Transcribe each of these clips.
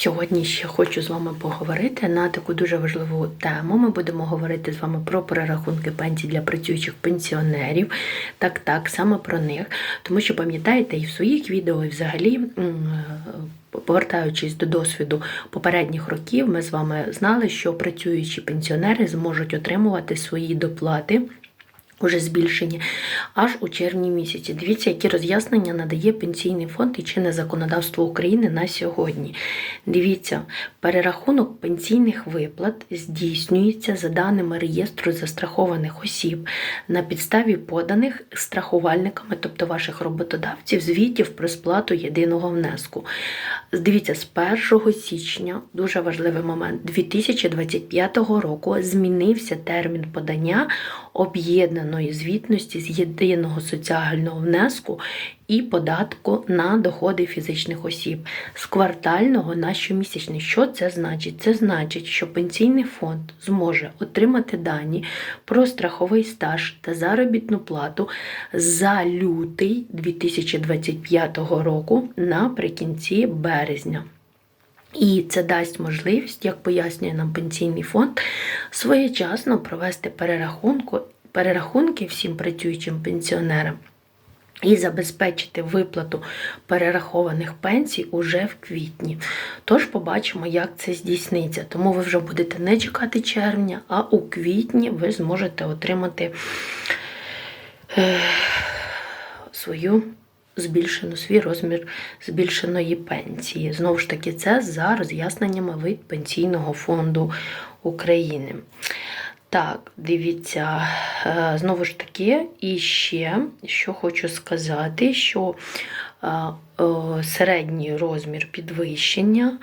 Сьогодні ще хочу з вами поговорити на таку дуже важливу тему. Ми будемо говорити з вами про перерахунки пенсій для працюючих пенсіонерів. Так, так, саме про них. Тому що пам'ятаєте, і в своїх відео, і взагалі. Повертаючись до досвіду попередніх років, ми з вами знали, що працюючі пенсіонери зможуть отримувати свої доплати. Уже збільшені аж у червні місяці. Дивіться, які роз'яснення надає Пенсійний фонд і чинне законодавство України на сьогодні. Дивіться, перерахунок пенсійних виплат здійснюється за даними реєстру застрахованих осіб на підставі поданих страхувальниками, тобто ваших роботодавців, звітів про сплату єдиного внеску. Дивіться, з 1 січня, дуже важливий момент, 2025 року змінився термін подання об'єднаної звітності з єдиного соціального внеску і податку на доходи фізичних осіб з квартального на щомісячний. Що це значить? Це значить, що пенсійний фонд зможе отримати дані про страховий стаж та заробітну плату за лютий 2025 року наприкінці березня. І це дасть можливість, як пояснює нам пенсійний фонд, своєчасно провести перерахунку, перерахунки всім працюючим пенсіонерам і забезпечити виплату перерахованих пенсій уже в квітні. Тож побачимо, як це здійсниться. Тому ви вже будете не чекати червня, а у квітні ви зможете отримати е, свою збільшену свій розмір збільшеної пенсії. Знову ж таки, це за роз'ясненнями від Пенсійного фонду України. Так, дивіться, е, знову ж таки, і ще, що хочу сказати, що е, е, середній розмір підвищення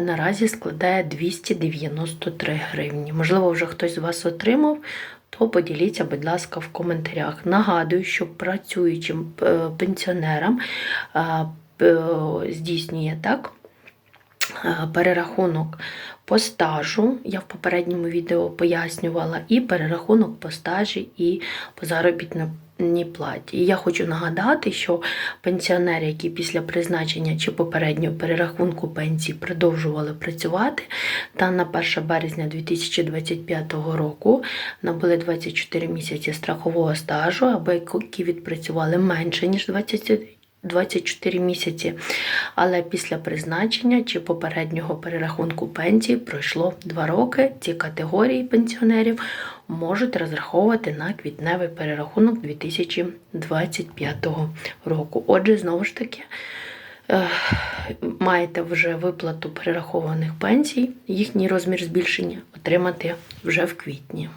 наразі складає 293 гривні. Можливо, вже хтось з вас отримав, то поділіться, будь ласка, в коментарях. Нагадую, що працюючим пенсіонерам здійснює так. Е, Перерахунок по стажу, я в попередньому відео пояснювала, і перерахунок по стажі і по заробітній платі. І я хочу нагадати, що пенсіонери, які після призначення чи попереднього перерахунку пенсії продовжували працювати, та на 1 березня 2025 року набули 24 місяці страхового стажу, або які відпрацювали менше, ніж 20 24 місяці, але після призначення чи попереднього перерахунку пенсії пройшло 2 роки. Ці категорії пенсіонерів можуть розраховувати на квітневий перерахунок 2025 року. Отже, знову ж таки, е, маєте вже виплату перерахованих пенсій, їхній розмір збільшення отримати вже в квітні.